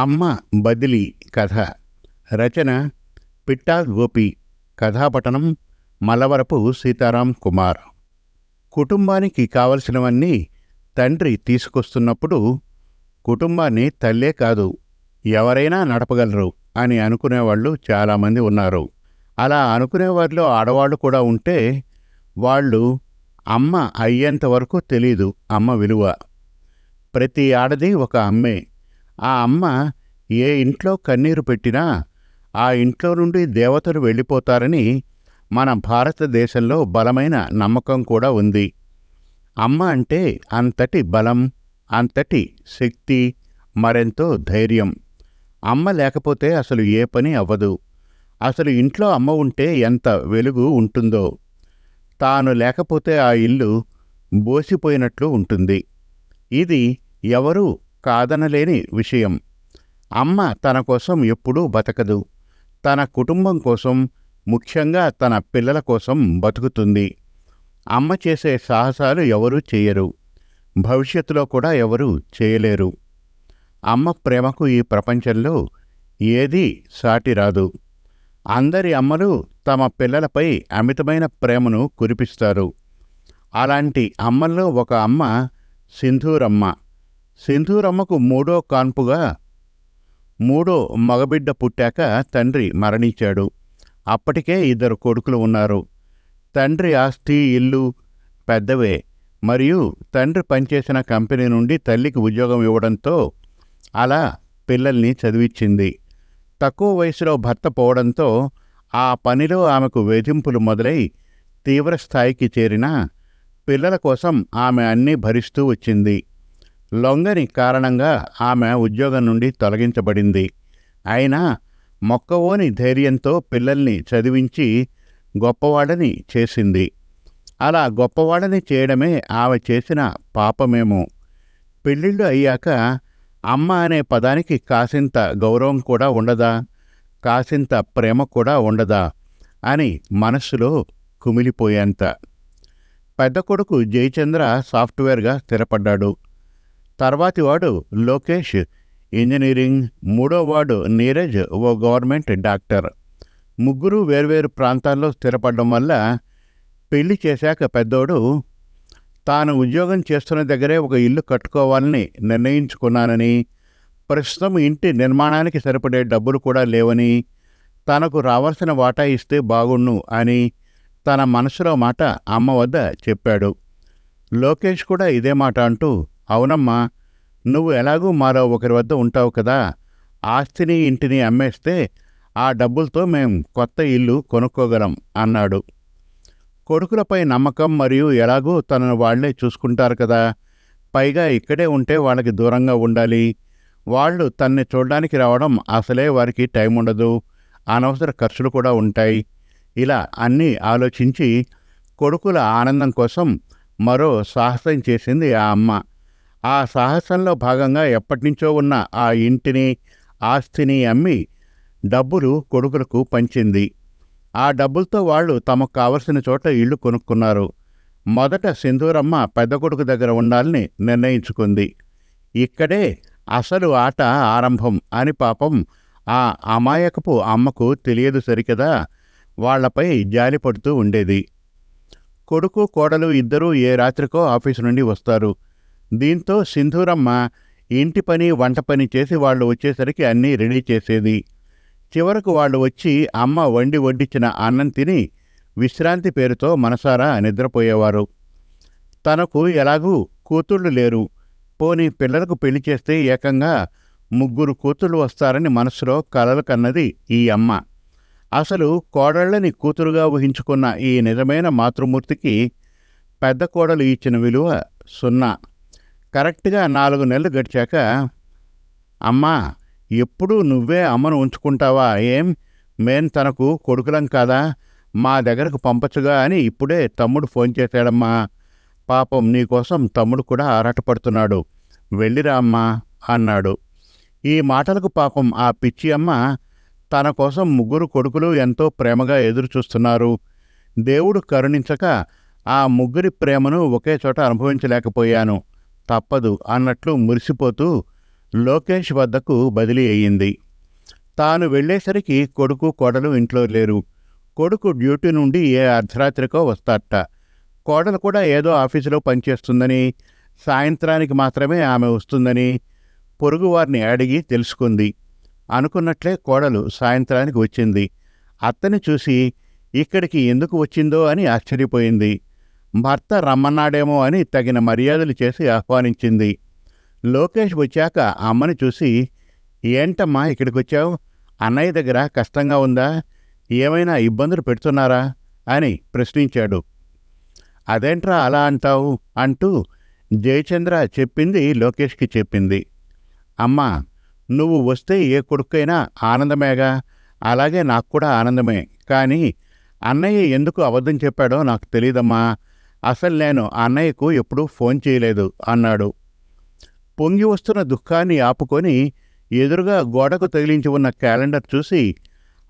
అమ్మ బదిలీ కథ. రచన పిట్టా గోపి. కథాపటనం మలవరపు సీతారాం కుమార్. కుటుంబానికి కావలసినవన్నీ తండ్రి తీసుకొస్తున్నప్పుడు కుటుంబాన్ని తల్లే కాదు ఎవరైనా నడపగలరు అని అనుకునేవాళ్ళు చాలామంది ఉన్నారు. అలా అనుకునేవారిలో ఆడవాళ్ళు కూడా ఉంటే వాళ్ళు అమ్మ అయ్యేంత వరకు తెలీదు అమ్మ విలువ. ప్రతి ఆడది ఒక అమ్మే. ఆ అమ్మ ఏ ఇంట్లో కన్నీరు పెట్టినా ఆ ఇంట్లో నుండి దేవతలు వెళ్ళిపోతారని మన భారతదేశంలో బలమైన నమ్మకం కూడా ఉంది. అమ్మ అంటే అంతటి బలం అంతటి శక్తి మరెంతో ధైర్యం. అమ్మ లేకపోతే అసలు ఏ పని అవ్వదు. అసలు ఇంట్లో అమ్మ ఉంటే ఎంత వెలుగు ఉంటుందో. తాను లేకపోతే ఆ ఇల్లు బోసిపోయినట్లు ఉంటుంది. ఇది ఎవరూ కాదనలేని విషయం. అమ్మ తన కోసం ఎప్పుడూ బతకదు. తన కుటుంబం కోసం ముఖ్యంగా తన పిల్లల కోసం బతుకుతుంది. అమ్మ చేసే సాహసాలు ఎవరూ చేయరు. భవిష్యత్తులో కూడా ఎవరూ చేయలేరు. అమ్మ ప్రేమకు ఈ ప్రపంచంలో ఏదీ సాటి రాదు. అందరి అమ్మలు తమ పిల్లలపై అమితమైన ప్రేమను కురిపిస్తారు. అలాంటి అమ్మల్లో ఒక అమ్మ సింధూరమ్మ. సింధూరమ్మకు మూడో కాన్పుగా మూడో మగబిడ్డ పుట్టాక తండ్రి మరణించాడు. అప్పటికే ఇద్దరు కొడుకులు ఉన్నారు. తండ్రి ఆస్తి ఇల్లు పెద్దవే. మరియు తండ్రి పనిచేసిన కంపెనీ నుండి తల్లికి ఉద్యోగం ఇవ్వడంతో అలా పిల్లల్ని చదివించింది తక్కువ వయసులో భర్త పోవడంతో ఆ పనిలో ఆమెకు వేధింపులు మొదలై తీవ్ర స్థాయికి చేరిన పిల్లల కోసం ఆమె అన్నీ భరిస్తూ వచ్చింది. లొంగని కారణంగా ఆమె ఉద్యోగం నుండి తొలగించబడింది. అయినా మొక్కవోని ధైర్యంతో పిల్లల్ని చదివించి గొప్పవాడని చేసింది. అలా గొప్పవాడని చేయడమే ఆమె చేసిన పాపమేమో. పెళ్ళిళ్ళు అయ్యాక అమ్మ అనే పదానికి కాసింత గౌరవం కూడా ఉండదా? కాసింత ప్రేమ కూడా ఉండదా? అని మనస్సులో కుమిలిపోయేంత. పెద్ద కొడుకు జయచంద్ర సాఫ్ట్వేర్గా స్థిరపడ్డాడు. తర్వాతివాడు లోకేష్. ఇంజనీరింగ్. మూడో వాడు నీరజ్ ఓ గవర్నమెంట్ డాక్టర్. ముగ్గురు వేర్వేరు ప్రాంతాల్లో స్థిరపడడం వల్ల పెళ్ళి చేశాక పెద్దోడు. తాను ఉద్యోగం చేస్తున్న దగ్గరే ఒక ఇల్లు కట్టుకోవాలని నిర్ణయించుకున్నానని ప్రస్తుతం ఇంటి నిర్మాణానికి సరిపడే డబ్బులు కూడా లేవని తనకు రావాల్సిన వాటా ఇస్తే బాగుండు అని తన మనసులో మాట అమ్మ వద్ద చెప్పాడు. లోకేష్ కూడా ఇదే మాట అంటూ అవునమ్మా నువ్వు ఎలాగూ మారో ఒకరి వద్ద ఉంటావు కదా. ఆస్తిని ఇంటిని అమ్మేస్తే ఆ డబ్బులతో మేం కొత్త ఇల్లు కొనుక్కోగలం అన్నాడు. కొడుకులపై నమ్మకం మరియు ఎలాగూ తనను వాళ్ళే చూసుకుంటారు కదా. పైగా ఇక్కడే ఉంటే వాళ్ళకి దూరంగా ఉండాలి. వాళ్ళు తన్ని చూడడానికి రావడం అసలే వారికి టైం ఉండదు. అనవసర ఖర్చులు కూడా ఉంటాయి. ఇలా అన్నీ ఆలోచించి కొడుకుల ఆనందం కోసం మరో సాహసం చేసింది ఆ అమ్మ. ఆ సాహసంలో భాగంగా ఎప్పటినుంచో ఉన్న ఆ ఇంటిని ఆస్తిని అమ్మి డబ్బులు కొడుకులకు పంచింది. ఆ డబ్బులతో వాళ్ళు తమకు కావలసిన చోట ఇల్లు కొనుక్కున్నారు. మొదట సింధూరమ్మ పెద్ద కొడుకు దగ్గర ఉండాలని నిర్ణయించుకుంది. ఇక్కడే అసలు ఆట ఆరంభం అని పాపం ఆ అమాయకపు అమ్మకు తెలియదు సరికదా వాళ్ళపై జాలిపడుతూ ఉండేది. కొడుకు కోడలు ఇద్దరూ ఏ రాత్రికో ఆఫీసు నుండి వస్తారు. దీంతో సింధూరమ్మ ఇంటి పని వంట పని చేసి వాళ్ళు వచ్చేసరికి అన్నీ రెడీ చేసేది. చివరకు వాళ్ళు వచ్చి అమ్మ వండి వడ్డించిన అన్నం తిని విశ్రాంతి పేరుతో మనసారా నిద్రపోయేవారు. తనకు ఎలాగూ కూతుళ్ళు లేరు. పోని పిల్లలకు పెళ్ళి చేస్తే ఏకంగా ముగ్గురు కూతుళ్ళు వస్తారని మనసులో కలలు కన్నది ఈ అమ్మ. అసలు కోడళ్ళని కూతురుగా ఊహించుకున్న ఈ నిజమైన మాతృమూర్తికి పెద్ద కోడలు ఇచ్చిన విలువ సున్నా. కరెక్ట్గా నాలుగు నెలలు గడిచాక అమ్మా ఎప్పుడు నువ్వే అమ్మను ఉంచుకుంటావా? ఏం? మేం తనకు కొడుకులం కాదా? మా దగ్గరకు పంపచ్చుగా అని ఇప్పుడే తమ్ముడు ఫోన్ చేశాడమ్మా. పాపం నీకోసం తమ్ముడు కూడా ఆరాటపడుతున్నాడు. వెళ్ళిరా అమ్మా అన్నాడు. ఈ మాటలకు పాపం ఆ పిచ్చి అమ్మ తన కోసం ముగ్గురు కొడుకులు ఎంతో ప్రేమగా ఎదురుచూస్తున్నారు. దేవుడు కరుణించక ఆ ముగ్గురి ప్రేమను ఒకే చోట అనుభవించలేకపోయాను. తప్పదు అన్నట్లు మురిసిపోతూ లోకేష్ వద్దకు బదిలీ అయ్యింది. తాను వెళ్ళేసరికి కొడుకు కోడలు ఇంట్లో లేరు. కొడుకు డ్యూటీ నుండి ఏ అర్ధరాత్రికో వస్తారట. కోడలు కూడా ఏదో ఆఫీసులో పనిచేస్తుందని సాయంత్రానికి మాత్రమే ఆమె వస్తుందని పొరుగువారిని అడిగి తెలుసుకుంది. అనుకున్నట్లే కోడలు సాయంత్రానికి వచ్చింది. అత్తని చూసి ఇక్కడికి ఎందుకు వచ్చిందో అని ఆశ్చర్యపోయింది. భర్త రమ్మన్నాడేమో అని తగిన మర్యాదలు చేసి ఆహ్వానించింది. లోకేష్ వచ్చాక అమ్మని చూసి ఏంటమ్మా ఇక్కడికి వచ్చావు అన్నయ్య దగ్గర కష్టంగా ఉందా? ఏమైనా ఇబ్బందులు పెడుతున్నారా? అని ప్రశ్నించాడు. అదేంట్రా అలా అంటావు? అంటూ జయచంద్ర చెప్పింది లోకేష్కి చెప్పింది. అమ్మా నువ్వు వస్తే ఏ కొడుకైనా ఆనందమేగా? అలాగే నాకు కూడా ఆనందమే. కానీ అన్నయ్య ఎందుకు అబద్ధం చెప్పాడో నాకు తెలియదమ్మా అసలు నేను అన్నయ్యకు ఎప్పుడూ ఫోన్ చేయలేదు అన్నాడు. పొంగి వస్తున్న దుఃఖాన్ని ఆపుకొని ఎదురుగా గోడకు తగిలించి ఉన్న క్యాలెండర్ చూసి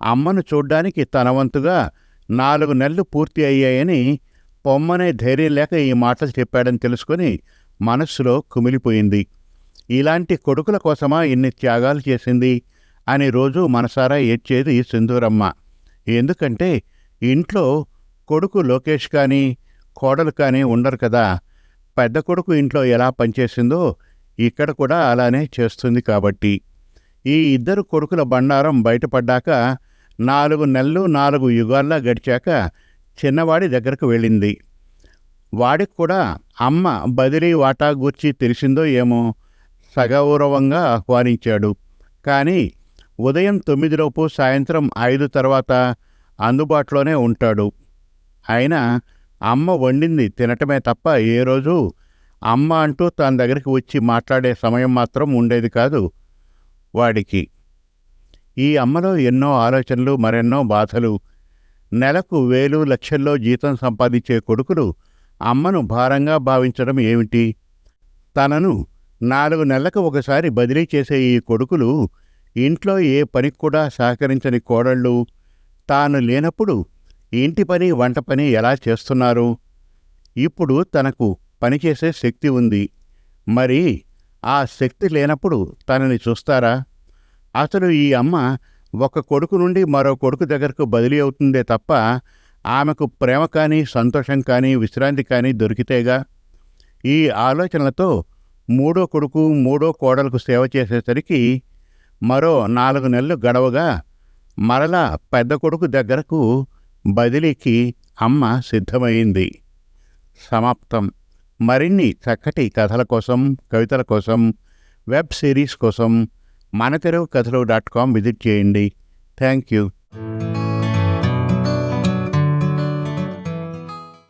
అమ్మను చూడ్డానికి తన వంతుగా నాలుగు నెలలు పూర్తి అయ్యాయని పొమ్మనే ధైర్యం లేక ఈ మాటలు చెప్పాడని తెలుసుకొని మనస్సులో కుమిలిపోయింది. ఇలాంటి కొడుకుల కోసమా ఇన్ని త్యాగాలు చేసింది అని రోజు మనసారా ఏడ్చేది సింధూరమ్మ. ఎందుకంటే ఇంట్లో కొడుకు లోకేష్ కానీ కోడలు కానీ ఉండరు కదా. పెద్ద కొడుకు ఇంట్లో ఎలా పనిచేసిందో ఇక్కడ కూడా అలానే చేస్తుంది కాబట్టి. ఈ ఇద్దరు కొడుకుల బండారం బయటపడ్డాక నాలుగు నెలలు నాలుగు యుగాల్లా గడిచాక చిన్నవాడి దగ్గరకు వెళ్ళింది. వాడికి కూడా అమ్మ బదిలీ వాటా గూర్చి తెలిసిందో ఏమో సగౌరవంగా ఆహ్వానించాడు. కానీ ఉదయం తొమ్మిదిలోపు సాయంత్రం ఐదు తర్వాత అందుబాటులోనే ఉంటాడు. అయినా అమ్మ వండింది తినటమే తప్ప ఏ రోజు అమ్మ అంటూ తన దగ్గరికి వచ్చి మాట్లాడే సమయం మాత్రం ఉండేది కాదు వాడికి. ఈ అమ్మలో ఎన్నో ఆలోచనలు మరెన్నో బాధలు. నెలకు వేలు లక్షల్లో జీతం సంపాదించే కొడుకులు అమ్మను భారంగా భావించడం ఏమిటి? తనను నాలుగు నెలలకు ఒకసారి బదిలీ చేసే ఈ కొడుకులు ఇంట్లో ఏ పనికి కూడా సహకరించని కోడళ్ళు. తాను లేనప్పుడు ఇంటి పని వంట పని ఎలా చేస్తున్నారు? ఇప్పుడు తనకు పనిచేసే శక్తి ఉంది. మరి ఆ శక్తి లేనప్పుడు తనని చూస్తారా? అసలు ఈ అమ్మ ఒక కొడుకు నుండి మరో కొడుకు దగ్గరకు బదిలీ అవుతుందే తప్ప ఆమెకు ప్రేమ కానీ సంతోషం కానీ విశ్రాంతి కానీ దొరికితేగా? ఈ ఆలోచనలతో మూడో కొడుకు మూడో కోడలకు సేవ చేసేసరికి మరో నాలుగు నెలలు గడవగా మరలా పెద్ద కొడుకు దగ్గరకు బదిలీకి అమ్మ సిద్ధమైంది. సమాప్తం. మరిన్ని చక్కటి కథల కోసం కవితల కోసం వెబ్ సిరీస్ కోసం మన తెలుగు కథలు డాట్ కామ్ విజిట్ చేయండి. Thank you.